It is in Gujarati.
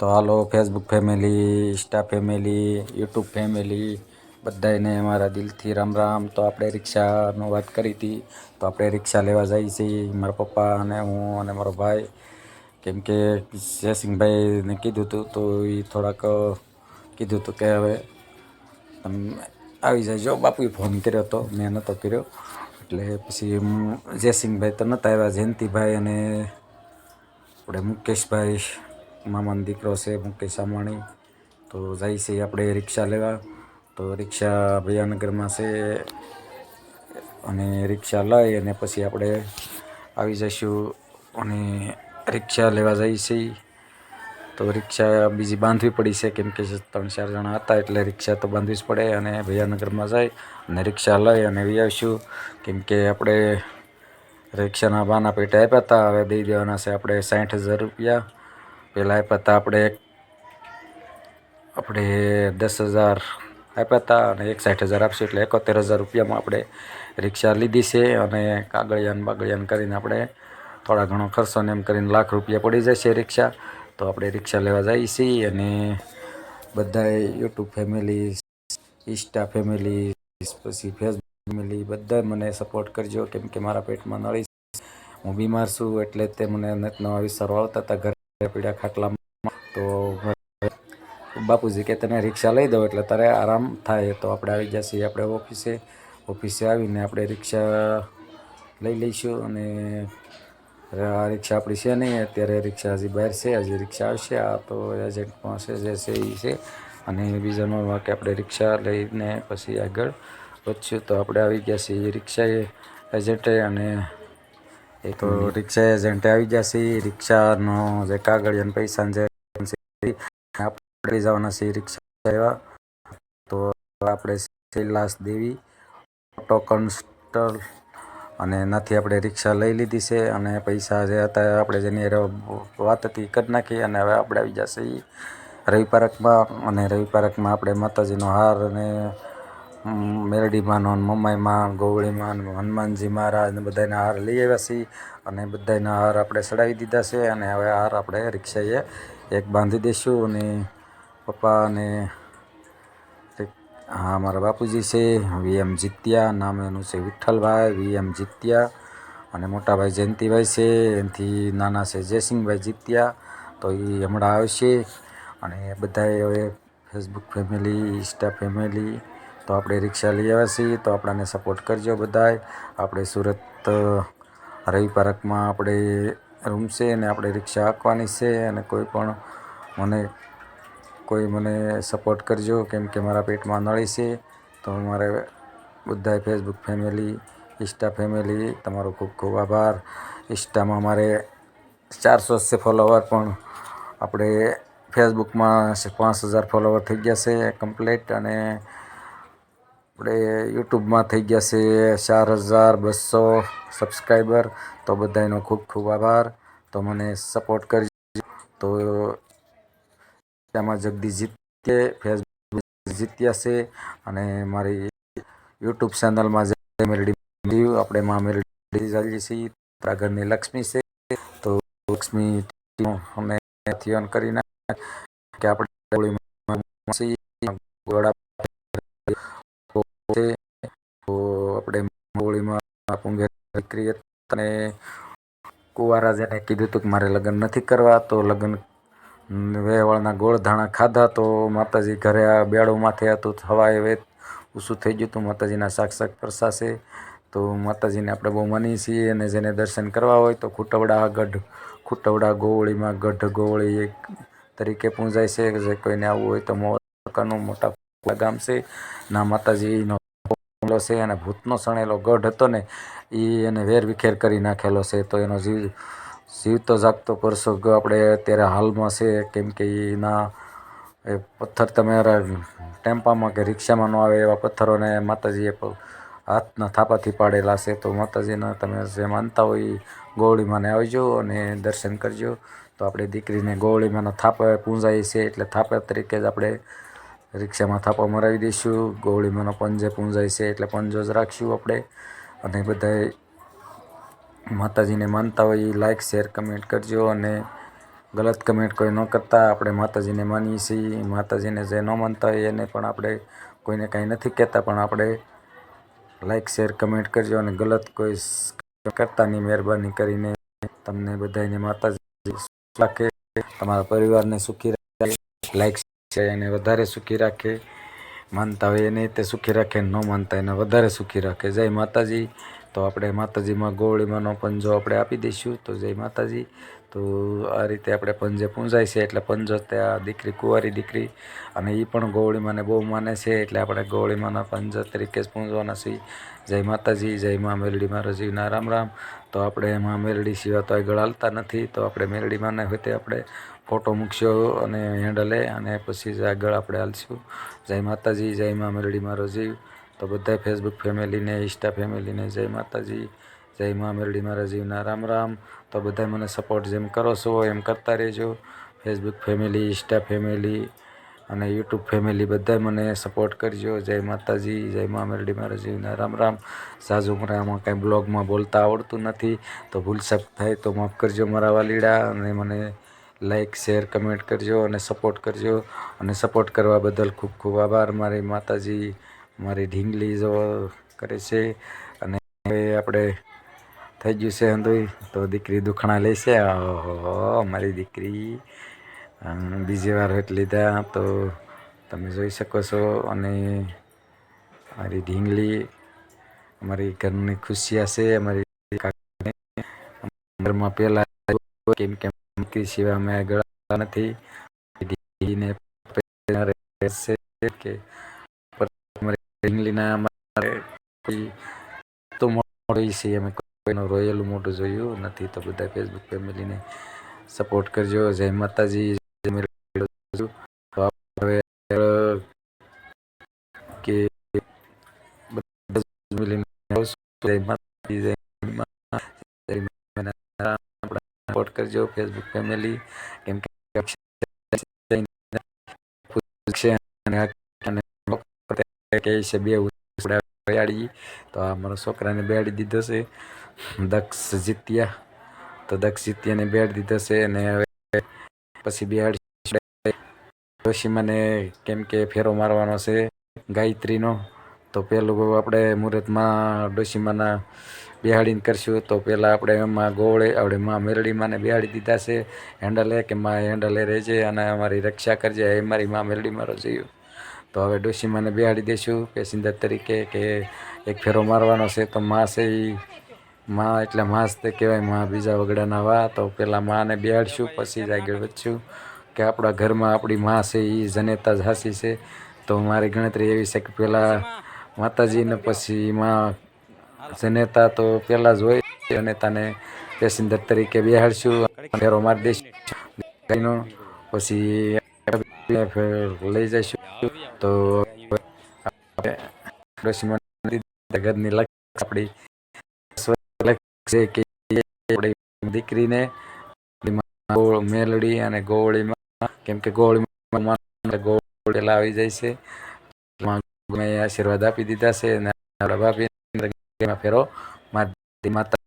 તો હાલો Facebook family insta family YouTube family બધાને મારા દિલથી રામ રામ. તો આપણે રિક્ષાનો વાત કરી હતી. તો આપણે રિક્ષા લેવા જઈએ છીએ મારા પપ્પા અને હું અને મારો ભાઈ. કેમ કે જયસિંહભાઈને કીધું હતું, તો એ થોડાક કીધું હતું કે હવે આવી જજો બાપુએ ફોન કર્યો હતો મેં નહોતો કર્યો. એટલે પછી જયસિંહભાઈ તો નહોતા આવ્યા. જયંતિભાઈ અને આપણે મુકેશભાઈ. મામાનો દીકરો છે મુકેશ અંબાણી તો જાય છે આપણે રિક્ષા લેવા. તો રિક્ષા ભૈયાનગરમાં છે અને રિક્ષા લઈ અને પછી આપણે આવી જઈશું અને રિક્ષા લેવા જઈએ છીએ તો રિક્ષા બીજી બાંધવી પડી છે, કેમ કે ત્રણ ચાર જણા હતા એટલે રિક્ષા તો બાંધવી જ પડે અને ભૈયાનગરમાં જાય અને રિક્ષા લઈ અને આવીશું. કેમ કે આપણે રિક્ષાના બાના પેટે આપ્યા હતા, હવે દઈ દેવાના છે આપણે સાઠ હજાર રૂપિયા. પહેલાં આપ્યા હતા આપણે આપણે દસ હજાર આપ્યા હતા અને એકસાઠ હજાર આપશું એટલે એકોતેર હજાર રૂપિયામાં આપણે રિક્ષા લીધી છે અને કાગળિયાન બાગળિયાન કરીને આપણે થોડા ઘણો ખર્ચો ને એમ કરીને લાખ રૂપિયા પડી જશે રિક્ષા. તો આપણે રિક્ષા લેવા જઈએ છીએ અને બધાએ યુટ્યુબ ફેમિલી ઇન્સ્ટા ફેમિલી પછી ફેસબુક ફેમિલી બધા મને સપોર્ટ કરજો કેમ કે મારા પેટમાં નળી હું બીમાર છું એટલે તે મને નવા વિસ્તારો આવતા હતા, ઘરે પીડા ખાટલામાં. તો બાપુજી કે તને રિક્ષા લઈ દો એટલે તારે આરામ થાય. તો આપણે આવી છીએ આપણે ઓફિસે ઓફિસે આવીને આપણે રિક્ષા લઈ લઈશું અને આ રિક્ષા આપણી છે નહીં, અત્યારે રિક્ષા હજી બહાર છે, હજી રિક્ષા આવશે. આ તો એજન્ટ પાસે જે છે એ છે. અને બીજા નોર્મલ કે આપણે રિક્ષા લઈને પછી આગળ વધશું. તો આપણે આવી ગયા છીએ. રિક્ષાએ એજન્ટે અને એ તો રિક્ષા એજન્ટે આવી છીએ રિક્ષાનો જે કાગળ અને પૈસા જે આપણે જવાના છીએ રિક્ષા એવા. તો આપણે શૈલાસ દેવી, ઓટો કન્સ્ટલ અને એનાથી આપણે રિક્ષા લઈ લીધી છે અને પૈસા જે હતા આપણે જેની વાત હતી કરી નાખી અને હવે આપણે આવી જશે રવિ પાર્કમાં અને રવિ પાર્કમાં આપણે માતાજીનો હાર અને અમ, મેરડીમાંનો ને મમ્માઈમાં ગોવળીમાં ને હનુમાનજી મહારાજ ને બધાના હાર લઈ આવ્યા છીએ અને બધાના હાર આપણે ચડાવી દીધા છે અને હવે હાર આપણે રિક્ષાએ એક બાંધી દઈશું અને પપ્પા અને હા મારા બાપુજી છે વીએમ જીત્યા નામ એનું છે વિઠ્ઠલભાઈ વીએમ જીત્યા અને મોટાભાઈ જયંતિભાઈ છે એનાથી નાના છે જયસિંહભાઈ જીત્યા તો એ હમણાં આવશે. અને બધાએ હવે ફેસબુક ફેમિલી ઇન્સ્ટા ફેમિલી તો આપણે રિક્ષા લઈ આવ્યા છીએ. તો આપણાને સપોર્ટ કરજો બધાય. આપણે સુરત રવિ પાર્કમાં આપણે રૂમ છે અને આપણે રિક્ષા હાંકવાની છે અને કોઈ પણ મને, કોઈ મને સપોર્ટ કરજો કેમ કે મારા પેટમાં નળી છે. તો મારે બધાય ફેસબુક ફેમિલી ઇન્સ્ટા ફેમિલી તમારો ખૂબ ખૂબ આભાર. ઇન્સ્ટામાં મારે ચારસો છે ફોલોવર પણ આપણે ફેસબુકમાં પાંચ હજાર ફોલોવર થઈ ગયા છે કમ્પ્લીટ અને આપણે યુટ્યુબમાં થઈ ગયા છે ચાર હજાર બસો સબસ્ક્રાઈબર. તો બધાયનો ખૂબ ખૂબ આભાર. તો મને સપોર્ટ કરજો. તો તેમાં જગદીશ જીતે ફેસબુક જીત્યા છે અને મારી યુટ્યુબ ચેનલમાં જે મેલડી આપણે માં મેલડી ચાલીએ છીએ. ઘરની લક્ષ્મી છે. તો લક્ષ્મી અમે ઓન કરી નાખ કે આપણે હોળીમાં છીએ, વડા છે તો આપણે હોળીમાં પૂંગે દીકરી અને કુંવારા જેને કીધું હતું કે મારે લગ્ન નથી કરવા, તો લગ્ન વેવાળના ગોળ ધાણા ખાધા, તો માતાજી ઘરે આ બેડું માથે હતું હવાએ વેત ઊંચું થઈ ગયું હતું, માતાજીના સાક્ષાત પ્રસાશે. તો માતાજીને આપણે બહુ માનીએ છીએ અને જેને દર્શન કરવા હોય તો ખૂટવડા ગઢ, ખૂટવડા ગોવળીમાં ગઢ ગોવળી એક તરીકે પૂંજાય છે. જે કોઈને આવવું હોય તો મોટાનું મોટા ગામ છે. ના માતાજીનો છે અને ભૂતનો સણેલો ગઢ હતો ને એ એને વેર વિખેર કરી નાખેલો છે. તો એનો જીવ જીવતો જાગતો પરસો આપણે અત્યારે હાલમાં છે, કેમ કે એના એ પથ્થર તમે ટેમ્પામાં કે રિક્ષામાં ન આવે એવા પથ્થરોને માતાજીએ હાથના થાપાથી પાડેલા છે. તો માતાજીના તમે જે માનતા હોય એ ગોવળીમાંને આવજો અને દર્શન કરજો. તો આપણે દીકરીને ગોવળીમાંનો થાપ, પૂંજાય છે એટલે થાપા તરીકે જ આપણે રિક્ષામાં થાપો મરાવી દઈશું, ગોળીમાંનો પંજે પૂંજાય છે એટલે પંજો જ રાખશું આપણે. અને બધાએ માતાજીને માનતા હોય એ લાઇક શેર કમેન્ટ કરજો અને ગલત કમેન્ટ કોઈ ન કરતા. આપણે માતાજીને માનીએ છીએ. માતાજીને જે ન માનતા હોય એને પણ આપણે કોઈને કાંઈ નથી કહેતા, પણ આપણે લાઇક શેર કમેન્ટ કરજો અને ગલત કોઈ કરતાની મહેરબાની કરીને તમને બધાને માતાજી રાખે, તમારા પરિવારને સુખી રાખે. લાઈક છે એને વધારે સુખી રાખે. માનતા હોય એને તે સુખી રાખે, ન માનતા એને વધારે સુખી રાખે. જય માતાજી. તો આપણે માતાજીમાં ગોળીમાંનો પંજો આપણે આપી દઈશું. તો જય માતાજી. તો આ રીતે આપણે પંજે પૂંજાય છે, એટલે પંજો ત્યાં દીકરી કુંવારી દીકરી અને એ પણ ગોળીમાંને બહુ માને છે, એટલે આપણે ગોળીમાંના પંજ તરીકે જ પૂંજવાના છીએ. જય માતાજી, જય મા મેરડી મારો જીવના રામ રામ. તો આપણે એમાં મેરડી સિવાય તો આગળ હાલતા નથી. તો આપણે મેરડીમાંને હોય આપણે ફોટો મૂકશો અને હેન્ડલે અને પછી જ આગળ આપણે હાલશું. જય માતાજી, જય મા મારો રજીવ તો બધા ફેસબુક ફેમિલીને ઇન્સ્ટા ફેમિલીને જય માતાજી, જય મા મેલડીમાં રજીવના રામ રામ. તો બધા મને સપોર્ટ જેમ કરો છો, એમ કરતા રહેજો. ફેસબુક ફેમિલી ઇન્સ્ટા ફેમિલી અને યુટ્યુબ ફેમિલી બધા મને સપોર્ટ કરજો. જય માતાજી, જય મા મેરડીમાં રજીવના રામ રામ. સાજુ મરામાં કાંઈ બ્લોગમાં બોલતા આવડતું નથી. તો ભૂલ ભૂલસક થાય તો માફ કરજો મારા વાલીડા અને મને લાઈક શેર કમેન્ટ કરજો અને સપોર્ટ કરજો. અને સપોર્ટ કરવા બદલ ખૂબ ખૂબ આભાર મારી માતાજી. મારી ઢીંગલી જો કરે છે અને આપણે થઈ ગયું છે હંધુય તો દીકરી દુખણા લેશે મારી દીકરી. બીજી વાર હેઠ લીધા, તો તમે જોઈ શકો છો. અને મારી ઢીંગલી અમારી ઘરની ખુશિયા છે. અમારી ઘરમાં પહેલાં કેમ કે દીકરી સિવાય અમે આગળ નથી. ઢીંગલીને કે ઢીંગલીના અમારે તો મોડી છે. અમે કોઈનું રોયેલું મોઢું જોયું નથી તો બધા ફેસબુક ફેમિલીને સપોર્ટ કરજો. જય માતાજી હવે કે સપોર્ટ કરજો ફેસબુક ફેમિલી કેમ કે છે અને અને કહે છે બે બેહાડી તો આ મારા છોકરાને બેડી દીધો છે. દક્ષ જીત્યા. તો દક્ષ જીત્યાને બેડ દીધો છે અને હવે પછી બેહાડી પછી મને કેમ કે ફેરો મારવાનો છે ગાયત્રીનો. તો પેલું આપણે મુહૂર્તમાં ડોશીમાના બિહાડીને કરશું. તો પહેલાં આપણે એમાં ગોળે, આપણે માં મેરડીમાંને બિહાડી દીધા છે. હેન્ડલે કે માં હેન્ડલે રહેજે અને અમારી રક્ષા કરજે. એ મારી માં મેરડી મારો જોયું તો હવે ડોશીમાને બેહાડી દઈશું પેસેન્જર તરીકે કે એક ફેરો મારવાનો છે. તો માં છે એ માં એટલે માસ તે કહેવાયમાં બીજા વગડાના વા. તો પહેલાં માને બેહાડશું, પછી જ આગળ વધશું. કે આપણા ઘરમાં આપણી માં છે એ જનેતા જ હાસી છે. તો મારી ગણતરી એવી છે કે પહેલાં માતાજીને પછી માં જનેતા તો પહેલાં જ હોય. જનેતાને પેસેન્જર તરીકે બેહાડશું. ફેરો મારી દઈશું ગાયનો, પછી લઈ જઈશું. તો ડોશીમાં લક્ષ આપણી કે દીકરીને મેલડી અને ગોળીમાં કેમ કે ગોળીમાં ગોળ આવી જાય છે આશીર્વાદ આપી દીધા છે અને આપણા બાપી ફેરો માતા